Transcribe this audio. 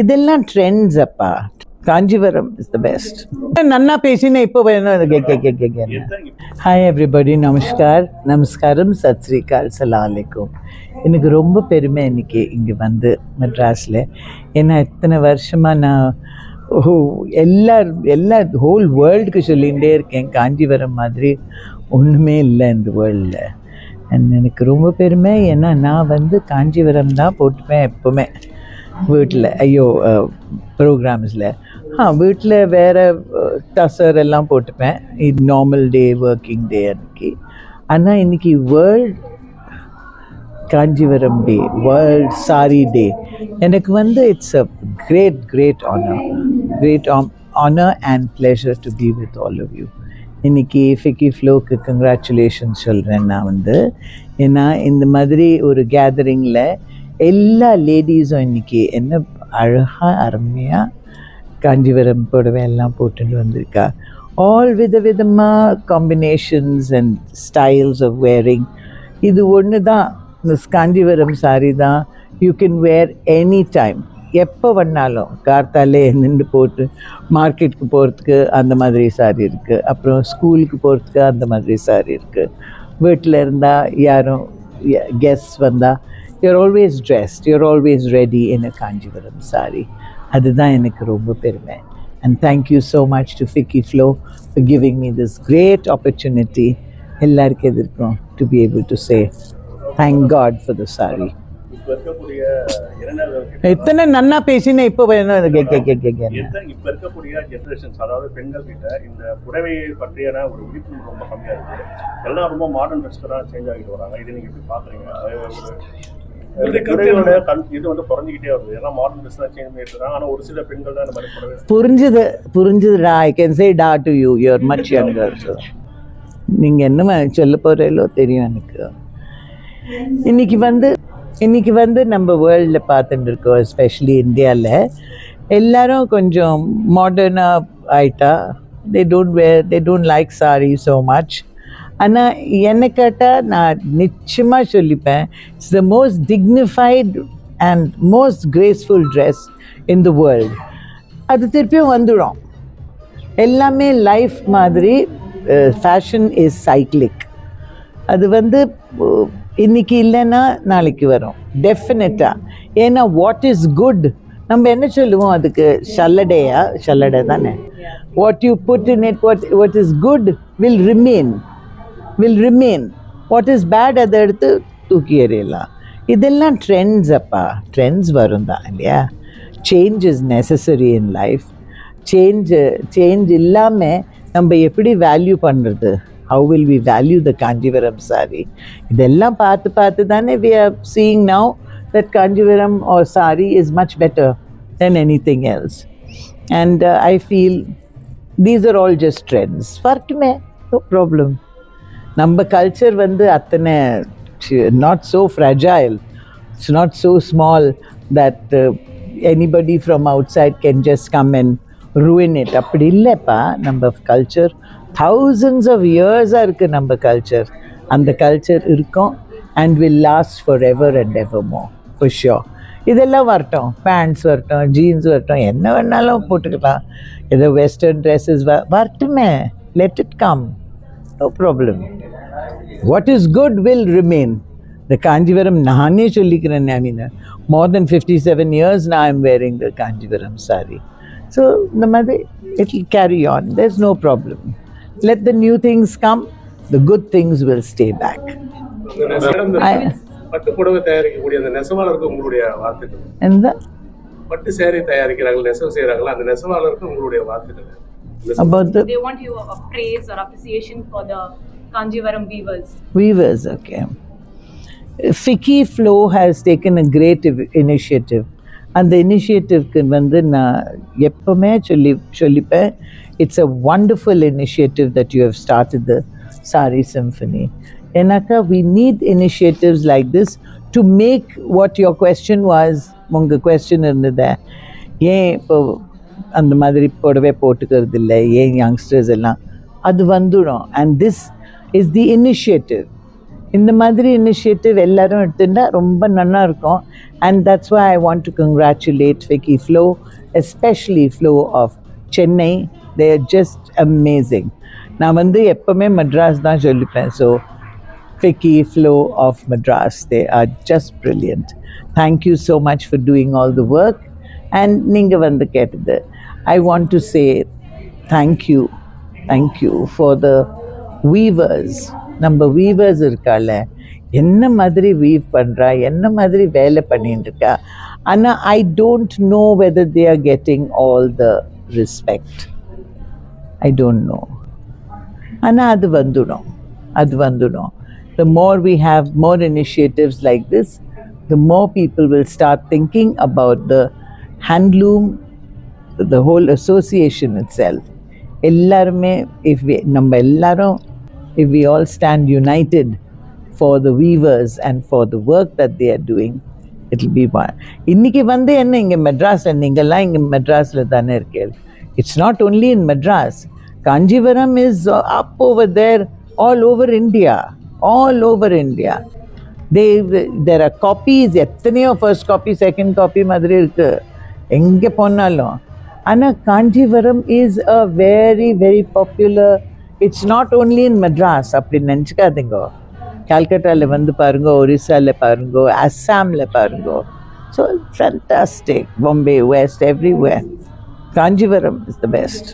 இதெல்லாம் ட்ரெண்ட்ஸ் அப்பா. Kanchipuram is the best நன்னா பேசினேன் இப்போ வேணும் கே கே கே கே கே. ஹாய் எவ்ரிபடி நமஸ்கார். நமஸ்காரம் சத் ஸ்ரீகால் சலாம் எனக்கு ரொம்ப பெருமை இன்றைக்கி இங்கே வந்து மெட்ராஸில். ஏன்னா இத்தனை வருஷமாக நான் எல்லா எல்லா ஹோல் வேர்ல்டுக்கு சொல்லிகிட்டே இருக்கேன். காஞ்சிபுரம் மாதிரி ஒன்றுமே இல்லை இந்த வேர்ல்டில் அண்ட் எனக்கு ரொம்ப பெருமை ஏன்னா நான் வந்து காஞ்சிபுரம் தான் போட்டுப்பேன் எப்போவுமே. வீட்டில் ஐயோ ப்ரோக்ராம்ஸில் ஆ வீட்டில் வேறு டசர் எல்லாம் போட்டுப்பேன். இது நார்மல் டே ஒர்க்கிங் டே அன்னைக்கு. ஆனால் இன்றைக்கி world Kanchipuram day world sari day எனக்கு வந்து it's a great great honour great honour and pleasure to be with all of you இன்றைக்கி ஃபிக்கி ஃப்ளோக்கு கங்க்ராச்சுலேஷன்ஸ் சொல்கிறேன் நான் வந்து. ஏன்னா இந்த மாதிரி ஒரு கேதரிங்கில் எல்லா லேடிஸும் இன்னைக்கு என்ன அழகாக அருமையாக காஞ்சிபுரம் புடவை எல்லாம் போட்டுட்டு வந்திருக்கா ஆல் வித விதமாக combinations and styles of wearing இது ஒன்று தான் மிஸ் காஞ்சிபுரம் சாரி தான் you can wear any time எப்போ வேணாலும் கார்த்தாலே நின்று போட்டு மார்க்கெட்டுக்கு போகிறதுக்கு அந்த மாதிரி சாரி இருக்குது அப்புறம் ஸ்கூலுக்கு போகிறதுக்கு அந்த மாதிரி சாரி இருக்குது வீட்டில் இருந்தால் யாரும் கெஸ்ட் வந்தால் you're always dressed you're always ready in a Kanchipuram sari அதுதான் எனக்கு ரொம்ப பெருமை. And thank you so much to FICCI FLO for giving me this great opportunity எல்லாருக்கும் எதிர்க்கும் to be able to say thank God for the sari இப்ப இருக்கக்கூடிய இரண்டாவது எத்தனை நன்னா பேசினா இப்போ வேணும் கே கே கே கே கே எந்த- இப்ப இருக்கக்கூடிய ஜெனரேஷன்ஸ் அதாவது பெண்கள் கிட்ட இந்த புடவையை பற்றியான ஒரு விழிப்புணர்வு ரொம்ப கம்மியா இருக்கு. எல்லாம் ரொம்ப மாடர்ன் ட்ரெஸ்க்கு தான் சேஞ்ச் ஆகிட்டு வராங்க. இதை நீங்க எப்படி பாக்குறீங்க? புரிஞ்சுது புரிஞ்சுதுடா. I can say that to you your much younger நீங்கள் என்ன சொல்ல போகிறீங்களோ தெரியும் எனக்கு. இன்னைக்கு வந்து இன்னைக்கு வந்து நம்ம வேர்ல்டில் பார்த்துட்டு இருக்கோம் எஸ்பெஷலி இந்தியாவில் எல்லாரும் கொஞ்சம் மாடர்னாக ஆயிட்டா they don't wear they don't like sari so much ஆனால் என்ன கேட்டால் நான் நிச்சயமாக சொல்லிப்பேன் it's the most dignified and most graceful dress in the world அது திருப்பியும் வந்துடும் எல்லாமே லைஃப் மாதிரி ஃபேஷன் இஸ் சைக்ளிக் அது வந்து அஹ், இன்னைக்கு இல்லைன்னா நாளைக்கு வரும். டெஃபினட்டாக ஏன்னா வாட் இஸ் குட் நம்ம என்ன சொல்லுவோம் அதுக்கு? ஷல்லடையா ஷல்லடை தானே. What you put in it what what is good will remain will remain what is bad அதை எடுத்து தூக்கி எறியலாம் இதெல்லாம் ட்ரெண்ட்ஸ் அப்பா. ட்ரெண்ட்ஸ் வரும் தான் இல்லையா? Change is necessary in life change change இல்லாமல் நம்ம எப்படி வேல்யூ பண்ணுறது how will we value the Kanchipuram sari இதெல்லாம் பார்த்து பார்த்து தானே we are seeing now that Kanchipuram are sari is much better than anything else and I feel these are all just trends வரட்டுமே no problem நம்ம culture வந்து அத்தனை not so fragile it's not so small that anybody from outside can just come and ruin it அப்படி இல்லைப்பா. நம்ம culture thousands of இயர்ஸாக இருக்குது நம்ம கல்ச்சர் அந்த கல்ச்சர் இருக்கும் and will last for ever and ever more for sure இதெல்லாம் வரட்டும். பேண்ட்ஸ் வரட்டும் ஜீன்ஸ் வரட்டும் என்ன வேணாலும் போட்டுக்கலாம். ஏதோ வெஸ்டர்ன் ட்ரெஸ்ஸஸ் வ வரட்டுமே. Let it come no problem what is good will remain இந்த காஞ்சிபுரம் நானே சொல்லிக்கிறேன் I mean more then fifty seven years நான் I'm wearing the Kanchipuram sari so இந்த மாதிரி it will carry on there is no problem let the new things come the good things will stay back இந்த நெச- இந்த பட்டு புடவை தயாரிக்கக்கூடிய அந்த நெசவாளருக்கு உங்களுடைய வாழ்த்துக்கள் இந்த பட்டு சேரை தயாரிக்கிறாங்க நெசவு செய்யறாங்களா அந்த நெசவாளருக்கு உங்களுடைய வாழ்த்துக்கள் நெசவு- about the They want you a praise or appreciation for the Kanjivaram weavers. Weavers, okay. Fiki Flow has taken a great iv- initiative. அந்த இனிஷியேட்டிவ்க்கு வந்து நான் எப்பவுமே சொல்லி சொல்லிப்பேன் it's a wonderful initiative that you have started the sari symphony ஏன்னாக்கா we need initiatives like this to make what your question was உங்கள் question இருந்தது ஏன் இப்போ அந்த மாதிரி புடவை போட்டுக்கிறது இல்லை ஏன் யங்ஸ்டர்ஸ் எல்லாம்? அது வந்துடும். And this is the initiative இந்த மாதிரி இனிஷியேட்டிவ் எல்லோரும் எடுத்துட்டா ரொம்ப நல்லா இருக்கும் and that's why I want to congratulate Vicky FLO especially FLO of Chennai they are just amazing நான் வந்து எப்போவுமே மெட்ராஸ் தான் சொல்லிப்பேன். So FICCI FLO of Madras they are just brilliant thank you so much for doing all the work and நீங்கள் வந்து கேட்டது I want to say thank you thank you for the weavers நம்ம weavers இருக்கால என்ன மாதிரி we've பண்ணுறா என்ன மாதிரி வேலை பண்ணிட்டு இருக்கா ஆனால் I don't know whether they are getting all the respect I don't know ஆனால் அது வந்துடும் அது வந்துடும் the more we have more initiatives like this, the more people will start thinking about the handloom the whole association itself எல்லாருமே if நம்ம எல்லாரும் if we all stand united for the weavers and for the work that they are doing it be be one. வந்து என்ன இங்கே மெட்ராஸில் நீங்கள்லாம் இங்கே மெட்ராஸில் தானே இருக்கீர்கள். It's not only in Madras Kanchipuram is up over there all over India all over India they there are copies எத்தனையோ first copy second copy மாதிரி இருக்குது எங்கே போனாலும். ஆனால் Kanchipuram is a very very popular it's not only in Madras அப்படின்னு நினச்சிக்காதீங்கோ. கல்கட்டாவில் வந்து பாருங்க ஒரிசாவில் பாருங்க அஸ்ஸாமில் பாருங்க. So fantastic Bombay west everywhere Kanchipuram is the best